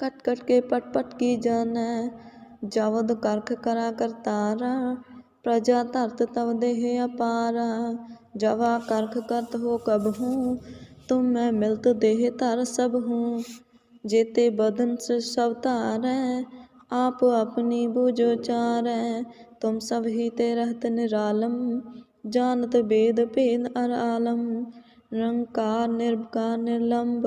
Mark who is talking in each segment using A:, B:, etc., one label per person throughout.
A: Cut cut के पट पट की जानै जवद करख करा करतारा प्रजा धरत तव देह अपारा जवा करख करत हो कब हूँ तुम मैं मिलत देह धर सब हूँ जेते बदन से सब तारै आप अपनी बुझो चारै तुम सब ही ते रहत निरालम जानत वेद भेद अर आलम निरंकार निर्विकार निर्लंब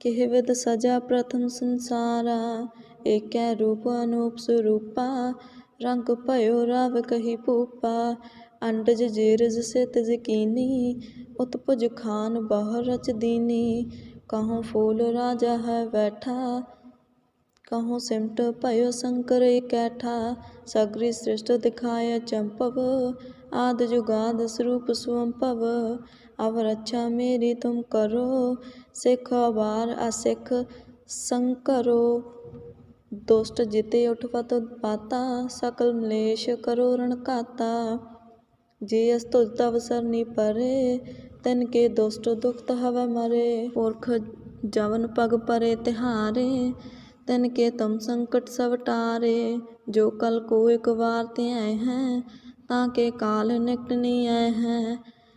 A: કહેવત સજા પ્રથમ સંસારા એકે રૂપ અનુપ સ્વરૂપા રંગ ભયો રાવ કહી પૂપા અંડજ જીરજ સિત જકીની ઉતપજ ખાન બહર રચ દીની કહું ફૂલ રાજા હૈ બેઠા કહું સિમટ ભયો શંકર કૈઠા સગરી સૃષ્ટ દિખાય ચંપવ આદ જુગાદ સ્વરૂપ સ્વંભવ अब रक्षा मेरी तुम करो सिख अबार असिख संकरो दुष्ट जिते उठवत पाता सकल मलेश करो रण काता जे अस्तुत अवसर नी परे तिन के दुष्ट दुखत हव मरे पुरख जवन पग परे तिहारे तिन के तुम संकट सब टारे जो कल को एक बार ते आए हैं ताके काल निकट नहीं आए हैं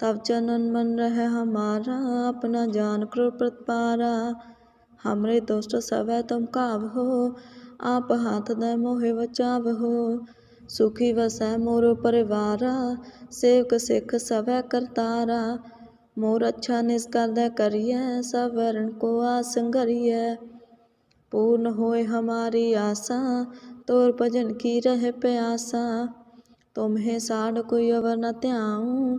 A: तब चनन मन रह हमारा अपना जान करो प्रतपारा हमरे दोस्त सब तुम काव हो आप हाथ दे मोहे बचाव हो सुखी वसै मोर परिवारा सेवक सिख सब करतारा मोर अच्छा निष्कर दे करिए सब वरण को आसंगरिए पूर्ण होए हमारी आशा तोर भजन की रह प्यासा तुम्हें साड़ कोई अवर न त्याऊं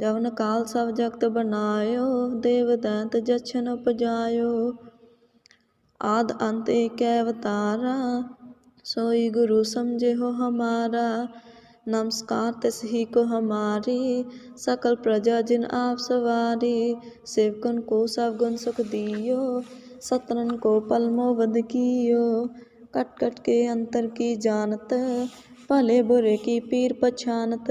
A: जवन काल सब जगत बनायो देव दैत जछन उपजायो आद अंत एक अवतारा सोई गुरु समझे हो हमारा नमस्कार तिस ही को हमारी सकल प्रजा जिन आप सवारी सेवकन को सब गुण सुख दियो सतरन को पलमो वध कियो कट कट के अंतर की जानत भले बुरे की पीर पछानत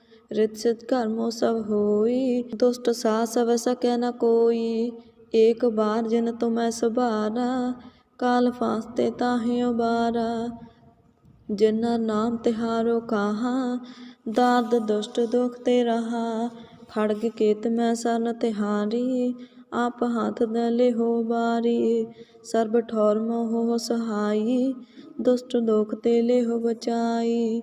A: रित सिद्ध कर्मो सब होई दुष्ट सा सब सके न कोई एक बार जिन तुम्हें सुबारा काल फांसते ताहे उबारा जिन्ना नाम तिहारो कहा दाद दुष्ट दुख ते रहा खड़ग केत में सन तिहारी आप हाथ दले हो बारी सर्ब ठौर मोह सहाई ਦੁਸ਼ਟ ਦੋਖ ਤੇ ਲਿਹੁ ਬਚਾਈ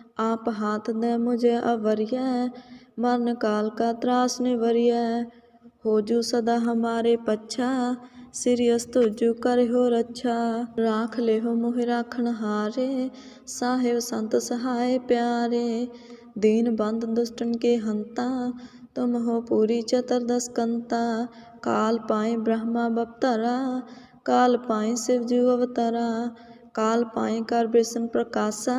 A: आप हाथ दे मुझे अवरिय मरण काल का त्रास निवरिय हो जू सदा हमारे पच्छा ਸਿਰਿਅਸ ਤੁਜੁ ਕਰਿਓ ਰੱਛਾ ਰਾਖ ਲਿਓ ਮੋਹਿ ਰਾਖਣ ਹਾਰੇ ਸਾਹਿਬ ਸੰਤ ਸਹਾਇ ਪਿਆਰੇ ਦੀਨ ਬੰਦ ਦੁਸ਼ਟਨ ਕੇ ਹੰਤਾ ਤੁਮ ਹੋ ਪੂਰੀ ਚਤੁਰਦਸ ਕੰਤਾ ਕਾਲ ਪਾਏ ਬ੍ਰਹਮਾ ਬਪਤਰਾ ਕਾਲ ਪਾਏ शिव जू अवतरा काल पाए कर विष्णु प्रकाशा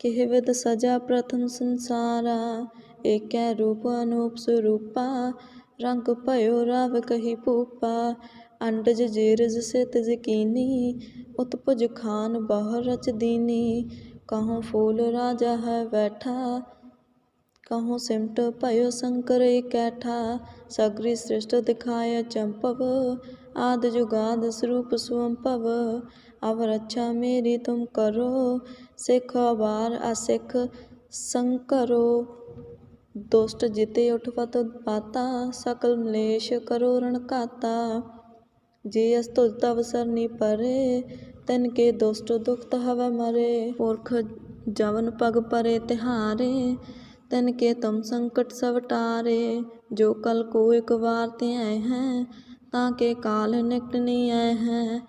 A: किह विद सजा प्रथम संसारा ਏਕੈ ਰੂਪ ਅਨੂਪ ਸਰੂਪਾ ਰੰਗ ਭਇਓ ਰਾਵ ਕਹੀ ਭੂਪਾ ਅੰਡਜ ਜੀਰਜ ਸਿਤ ਜਕੀਨੀ ਉਤਪੁਜ ਖਾਨ ਬਹੁ ਰਚ ਦੀਨੀ ਕਹੂੰ ਫੂਲ ਰਾਜਾ ਹੈ ਬੈਠਾ ਕਹੂੰ ਸਿਮਟ ਭਇਓ ਸ਼ੰਕਰ ਇਕੈਠਾ ਸਗਰੀ ਸ੍ਰਿਸ਼ਟ ਦਿਖਾਇ ਚੰਪਵ ਆਦ ਜੁਗਾਦ ਸਰੂਪ ਸੁਅੰਪਵ ਅਵ ਰੱਛਾ ਮੇਰੀ ਤੁਮ ਕਰੋ, ਸਿੱਖ ਅਵਾਰ ਅਸਿੱਖ ਸੰਕਰੋ ਦੁਸ਼ਟ ਜਿਤੇ ਉਠਵਤ ਪਾਤਾ ਸਕਲ ਮਲੇਸ਼ ਕਰੋ ਰਣਕਾਤਾ ਜੇ ਅਸ ਤੁਜ ਤਵ ਸਰਨੀ ਪਰੇ, ਤਿਨ ਕੇ ਦੁਸ਼ਟ ਦੁਖਤ ਹਵੈ ਮਰੇ। ਪੁਰਖ ਜਵਨ ਪਗ ਪਰੇ ਤਿਹਾਰੇ, ਤਿਨ ਕੇ ਤਮ ਸੰਕਟ ਸਭ ਟਾਰੇ। ਜੋ ਕਲ ਕੋ ਇਕ ਵਾਰ ਤੇ ਆਏ ਹੈ, ਤਾਂ ਕੇ ਕਾਲ ਨਿਕਟ ਨਹੀਂ ਆਏ ਹੈ।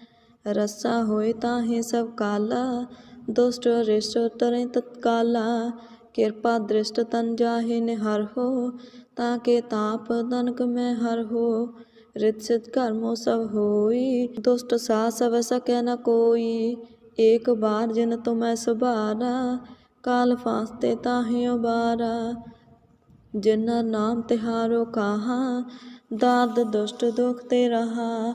A: ਰਸਾ ਹੋਏ ਤਾਹੇ ਸਭ ਕਾਲਾ, ਦੁਸ਼ਟ ਰਿਸ਼ਟ ਤਰੇ ਤਤਕਾਲਾ। ਕਿਰਪਾ ਦ੍ਰਿਸ਼ਟ ਤਨ ਜਾਹੇ ਨਿਹਰ ਹੋ ਤਾਂ ਕੇ ਤਾਪ ਤਨਕ ਮੈਂ ਹਰ ਹੋ। ਰਿਤ ਸਿਤ ਕਰਮੋ ਸਭ ਹੋਈ, ਦੁਸ਼ਟ ਸਾ ਸਭ ਸਕੈ ਨ ਕੋਈ। ਏਕ ਬਾਰ ਜਿਨ ਤੁਮੈ ਸੁਭਾਰਾ, ਕਾਲ ਫਾਸਤੇ ਤਾਹੇ ਉਬਾਰਾ। ਜਿਨਾ ਨਾਮ ਤਿਹਾਰੋ ਕਾਹਾ ਦਾਦ ਦੁਸ਼ਟ ਦੁਖ ਤੇ ਰਹਾ।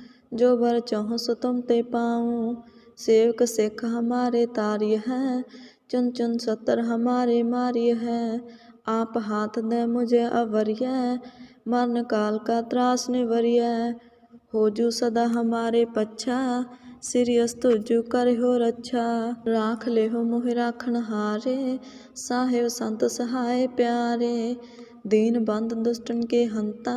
A: जो बर चाहूं सो तुम ते पाऊं सेवक सिख हमारे तार्य है चुन चुन सतर हमारे मार्य है आप हाथ दे मुझे अवरिय मरण काल का त्रास निवरिय हो जू सदा हमारे पच्छा सिरियस तुझु कर हो रक्षा राख ले हो मोहि राखण हारे साहेब संत सहाय प्यारे दीन बंद दुष्टन के हंता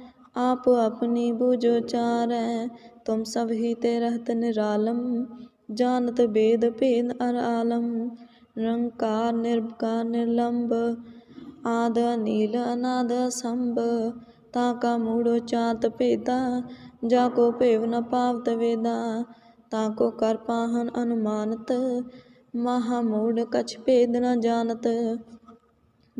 A: आप अपनी बुझो चारै तुम सब ही ते रहत निरालम जानत वेद भेद अर आलम निरंकार निर्विकार निर्लंब आद नील अनाद संभ ताका मूढ़ो चात भेदा जाको भेव न पावत वेदा ताको कर पाहन अनुमानत महामूढ़ कछ भेद न जानत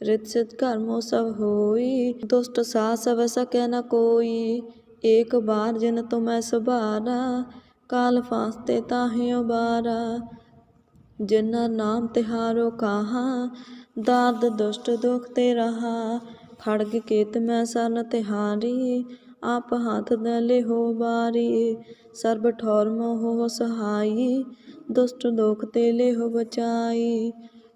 A: रित सिद्ध कर्मो सब होई दुष्ट सा सब सके न कोई एक बार जिन तुम सुबारा काल फांसते ताहे उबारा जिन्ना नाम तिहारो कहा दाद दुष्ट दुख ते रहा खड़ग केत मैं सन तिहारी आप हाथ दले हो बारी सर्ब ठौर मोह सहाई ਦੁਸ਼ਟ ਲੋਕ ਤੇ ਲਿਹੋ ਬਚਾਈ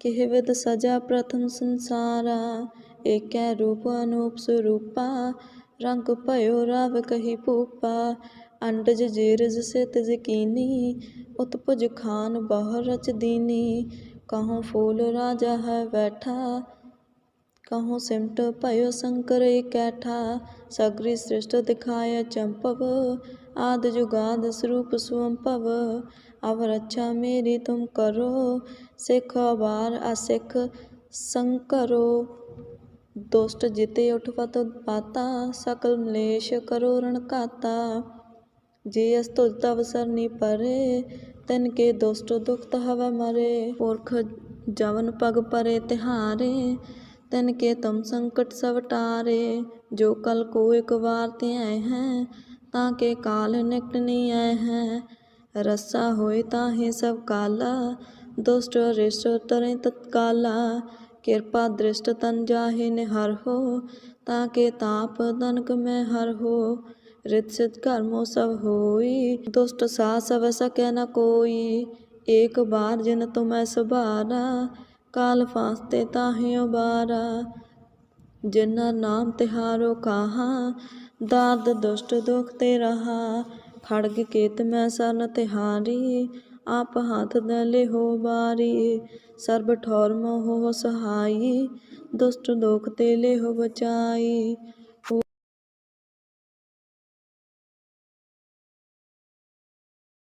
A: કહેવત સજા ਪ੍ਰਥਮ ਸੰਸਾਰਾ, ਏਕੈ ਰੂਪ ਅਨੂਪ સ્વરૂપા ਰੰਗ ભયો ਰਾਵ ਕਹੀ પૂપા ਅੰਡਜ ਜੀਰਜ ਸਿਤ ਜਕੀਨੀ, ਉਤਪਜ ਖਾਨ ਬਾਹਰ ਰਚ ਦੀਨੀ ਕਹਉ ਫੂਲ ਰਾਜਾ ਹੈ ਬੈਠਾ ਕਹਉ ਸਿਮਟ ਭਇਓ ਸੰਕਰ ਇਕੈਠਾ, ਸਗਰੀ ਸ੍ਰਿਸ਼ਟ ਦਿਖਾਇ ਚੰਪਵ, ਆਦ ਜੁਗਾਦ ਸਰੂਪ ਸੁਅੰਭਵ अब रक्षा मेरी तुम करो सिख बार असिख संकरो दुष्ट जिते उठपत पाता सकल मलेश करो रण काता जे अस्तुज तव सरनी परे तिन के दुष्ट दुखत हव मरे पुरख जवन पग परे तिहारे तिन के तुम संकट सब टारे जो कल को एक बार त्याय हैं ताके काल निकट नहीं आए हैं रस्सा होए ताहे सब काला दुष्ट रिष्ट तरे तत्काला कृपा दृष्ट तन जाहे निहर हो ताके ताप दनक में हर हो रित सिद्ध कर्मो सब होई दुष्ट सा सब सके न कोई एक बार जिन तुम सुबारा काल फांसते ताहे उबारा जिन्ना नाम तिहारो कहा दाद दुष्ट दुख ते ਖੜਗ ਕੇਤ ਮੈਂ ਸਰਨ ਤਿਹਾਰੀ ਆਪ ਹੱਥ ਹਾਥ ਦਲੇ ਹੋ ਬਾਰੀ ਸਰਬ ਠੌਰ ਮੋਹ ਸਹਾਈ, ਦੁਸ਼ਟ ਲੋਕ ਤੇ ਲੈ ਹੋ ਬਚਾਈ।